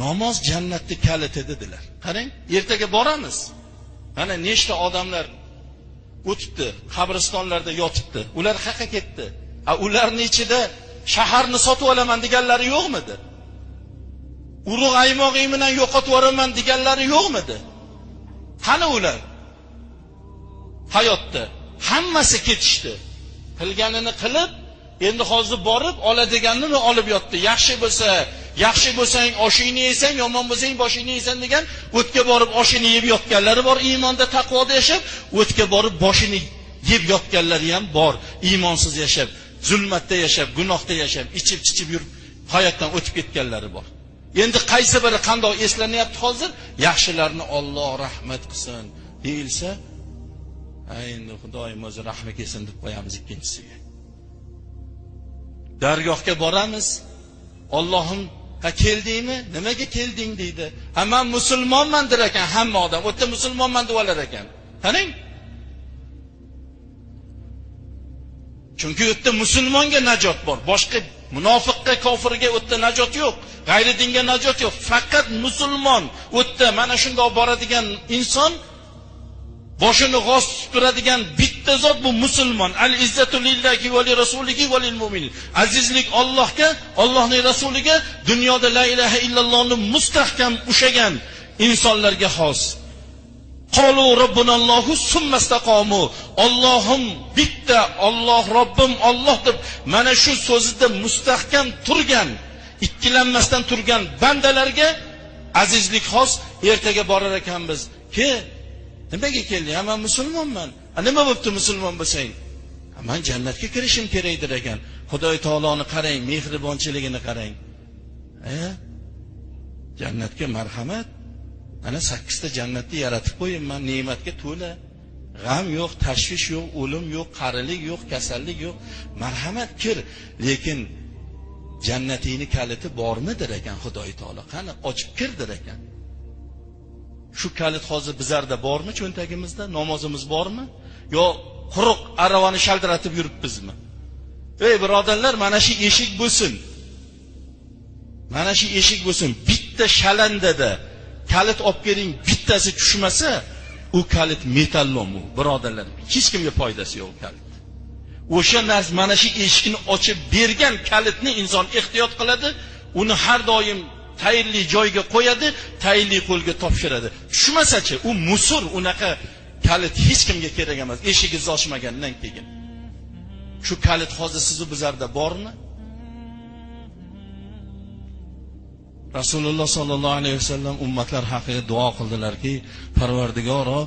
namoz jannatni kaliti dedilar. Qarang ertaga boramiz. Mana nechta odamlar o'tibdi qabristonlarda yotibdi. Ular qayerga ketdi. A ularni ichida shaharni sotib olaman deganlari yo'qmidi? Urug' aymog'ing bilan yo'qotib yuboraman deganlari yo'qmidi? Qani ular? Hayotda hammasi ketishdi. Qilganini qilib endi hozir borib oladiganini olib yotdi. Yaxshi bo'lsa yaxshi bo'lsang oshingni yeysan yomon bo'lsang boshingni yeysan degan o'tga borib oshini yeb yotganlari bor iymonda taqvoda yashab o'tga borib boshini yeb yotganlari ham bor iymonsiz yashab zulmatda yashab gunohda yashab ichib chichib yurib hayotdan o'tib ketganlari bor. Endi qaysi biri qandoq eslanyapti hozir? Yaxshilarni olloh rahmat qilsin deyilsa endi xudoyim o'zi rahmi kelsin deb qo'yamiz ikkinchisiga. Dargohga boramiz ollohim ha keldingmi? Nimaga kelding deydi. Ha man musulmonman der ekan hamma odam. U yerda musulmonman deb olar ekan. Qarang chunki u yerda musulmonga najot bor. Boshqa munofiqqa kofirga u yerda najot yo'q. G'ayri dinga najot yo'q. Faqat musulmon u yerda mana shundoq boradigan inson boshini g'oz tutib turadigan bitta zot bu musulmon. Al izzatu lillahi va li rasulihi va lil mu'min azizlik Allohga Allohning rasuliga dunyoda la ilaha illallohni mustahkam ushlagan insonlarga xos. Qolu robbunallohu summastaqomu Allohim bitta Alloh Robbim Alloh deb mana shu so'zida mustahkam turgan ikkilanmasdan turgan bandalarga azizlik xos ertaga borar ekanmiz. Ke nimaga keldik ha man musulmonman. Nima bo'libdi musulmon bo'lsang? Man jannatga kirishim kerakdir ekan. Xudoy taoloni qarang mehribonchiligini qarang. E jannatga marhamat. Mana sakkizta jannatni yaratib qo'yibman ne'matga to'la. G'am yo'q tashvish yo'q o'lim yo'q qarilik yo'q kasallik yo'q. Marhamat kir. Lekin jannatingni kaliti bormidir ekan xudoy taolo? Qani ochib kirdir ekan? Shu kalit hozir bizlarda bormi cho'ntagimizda? Namozimiz bormi? Yo quruq aravani shaldiratib yuribmizmi? Ey birodarlar mana shu eshik bo'lsin. Mana shu eshik bo'lsin. Bitta shalandada kalit olib keling bittasi tushmasa u kalit metallom u birodarlar. Hech kimga foydasi yo'q kalit. O'sha narsa mana shu eshikni ochib bergan kalitni inson ehtiyot qiladi uni har doim tayinli joyga qo'yadi tayinli qo'lga topshiradi. Tushmasachi u musur unaqa kalit hech kimga kerak emas eshigingizni ochmagandan keyin. Shu kalit hozir sizni bizlarda bormi? Rasululloh sollallohu alayhi vasallam ummatlar haqiga duo qildilarki parvardigoro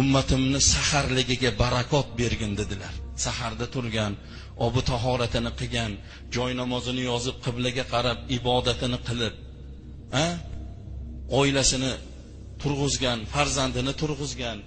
ummatimni saharligiga barakot bergin dedilar. Saharda turgan obi tahoratini qilgan joy namozini yozib qiblaga qarab ibodatini qilib a oilasini turg'izgan farzandini turg'izgan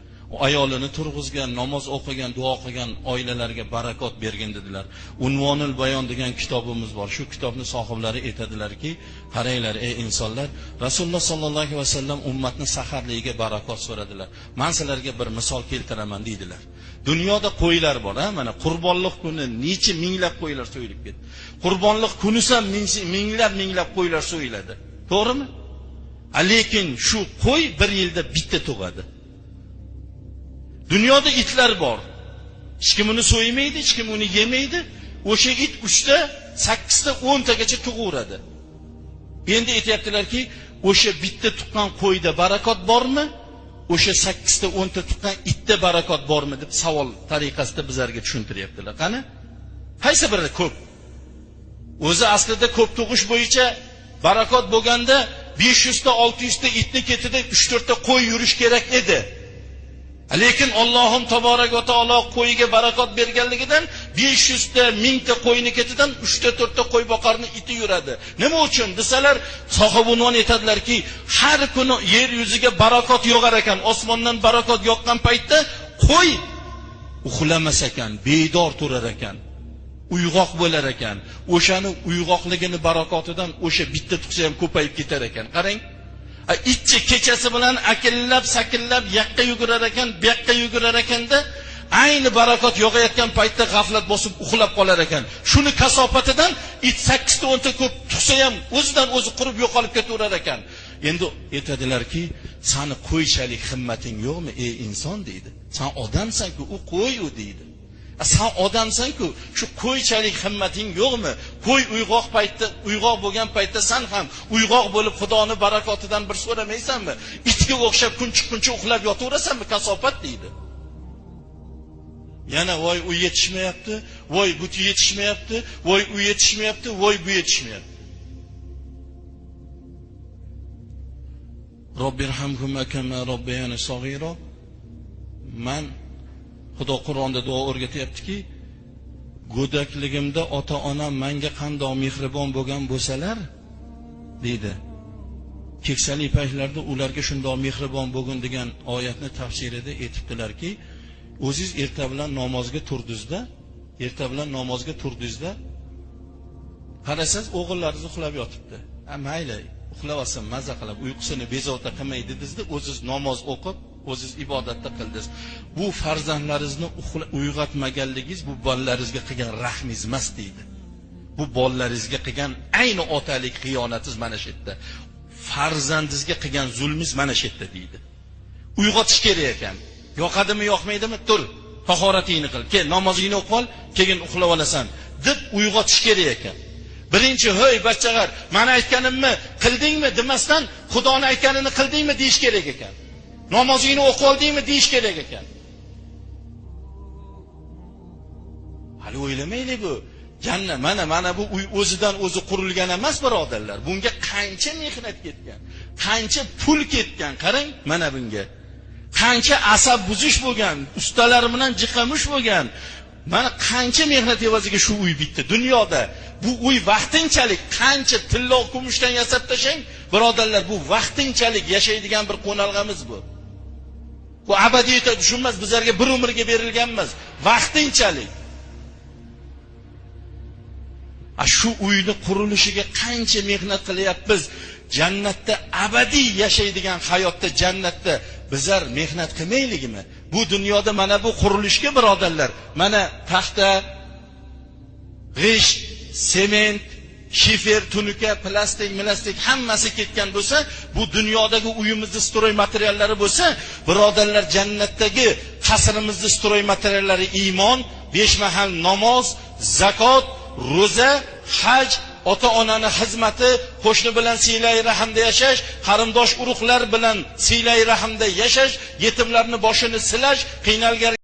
ayolini turg'izgan namoz o'qigan duo qilgan oilalarga barakot bergin dedilar. Unvonil bayon degan kitobimiz bor. Shu kitobni sohiblari aytadilarki qaranglar ey insonlar rasululloh sollallohu alayhi vasallam ummatni saharligiga barakot so'radilar. Man sizlarga bir misol keltiraman deydilar. Dunyoda qo'ylar bor a mana qurbonlik kuni necha minglab qo'ylar so'yilib ketdi. Qurbonlik kunisi ham minglab minglab qo'ylar so'yiladi. To'g'rimi? Lekin shu qo'y bir yilda bitta tug'adi. Dunyoda itlar bor. Hech kim uni so'ymaydi hech kim uni yemaydi. O'sha it uchta sakkizta o'ntagacha tug'averadi endi aytyaptilarki o'sha bitta tuqqan qo'yda barakot bormi? O'sha sakkizta o'nta tuqqan itda barakot bormi? deb savol tariqasida bizlarga tushuntiryaptilar. Qani? Qaysi biri ko'p. O'zi aslida ko'p tug'ish bo'yicha barakot bo'lganda besh yuzta olti yuzta itni ketida uch to'rtta qo'y yurish kerak edi. Lekin ollohim taborak va taolo qo'yiga barakot berganligidan besh yuzta mingta qo'yni ketidan uchta to'rtta qo'y boqarni iti yuradi. Nima uchun? Desalar sohibunvon aytadilarki har kuni yer yuziga barakot yog'ar ekan. Osmondan barakot yoqqan paytda qo'y uxlamas ekan bedor turar ekan uyg'oq bo'lar ekan. O'shani uyg'oqligini barakotidan o'sha bitta tug'sa ham ko'payib ketar ekan. Qarang. Itchi kechasi bilan akillab sakillab yoqqa yugurar ekan bu yoqqa yugurar ekanda ayni barakot yog'ayotgan paytda g'aflat bosib uxlab qolar ekan. Shuni kasofatidan it sakkizta o'nta ko'p tug'sa ham o'zidan o'zi qurib yo'qolib ketaverar ekan. Endi aytadilarki sani qo'ychalik himmating yo'qmi ey inson? deydi. San odamsanku u qo'y u deydi san odamsanku shu qo'ychalik himmating yo'qmi? Qo'y uyg'oq paytda uyg'oq bo'lgan paytda san ham uyg'oq bo'lib xudoni barakotidan bir so'ramaysanmi? Itga o'xshab kun chiqquncha uxlab yotaverasanmi kasofat deydi. Yana voy u yetishmayapti voy bu yetishmayapti voy u yetishmayapti voy bu yetishmayapti. Robbirhamhuma man xudo qur'onda duo o'rgatyaptiki go'dakligimda ota onam menga qandoq mehribon bo'lgan bo'lsalar deydi. Keksalik paytlarda ularga shundoq mehribon bo'lgin degan oyatni tafsirida aytibdilarki o'ziz erta bilan namozga turdingizda erta bilan namozga turdingizda qarasangiz o'g'illaringiz uxlab yotibdi. A mayli uxlab olsin maza qilib uyqusini bezovta qilmay dedingizda o'ziz namoz o'qib o'ziz ibodatda qildingiz bu farzandlaringizni uyg'otmaganligingiz bu bolalaringizga qilgan rahmingiz emas deydi. Bu bolalaringizga qilgan ayni otalik xiyonatingiz mana shu yerda. Farzandingizga qilgan zulmingiz mana shu yerda deydi. Uyg'otish kerak ekan. Yoqadimi yoqmaydimi? Tur tahoratingni qil. Kel namozingni o'qib ol keyin uxlab olasan deb uyg'otish kerak ekan. Birinchi hoy bachchag'ar mani aytganimni qildingmi? demasdan xudoni aytganini qildingmi? deyish kerak ekan. Namozingni o'qib oldingmi deyish kerak ekan. Hali o'ylamaylik bu jannat mana mana bu uy o'zidan o'zi qurilgan emas birodarlar. Bunga qancha mehnat ketgan qancha pul ketgan qarang mana bunga. Qancha asab buzish bo'lgan ustalar bilan jiqamush bo'lgan. Mana qancha mehnat evaziga shu uy bitdi dunyoda. Bu uy vaqtinchalik qancha tillo kumushdan yasab tashlang birodarlar bu vaqtinchalik yashaydigan bir qo'nalg'amiz bu. Bu abadiy tushunmas bizlarga bir umrga berilgan emas vaqtinchalik shu uyni qurilishiga qancha mehnat qilyapmiz? Jannatda abadiy yashaydigan hayotda jannatda bizlar mehnat qilmayligimi? Bu dunyoda mana bu qurilishga birodarlar mana taxta g'isht sement shifer tunuka plastik milastik hammasi ketgan bo'lsa bu dunyodagi uyimizni stroy materiallari bo'lsa birodarlar jannatdagi qasrimizni stroy materiallari iymon besh mahal namoz zakot ro'za haj ota onani xizmati qo'shni bilan siylay rahmda yashash qarindosh urug'lar bilan siylay rahmda yashash yetimlarni boshini silash qiynalgan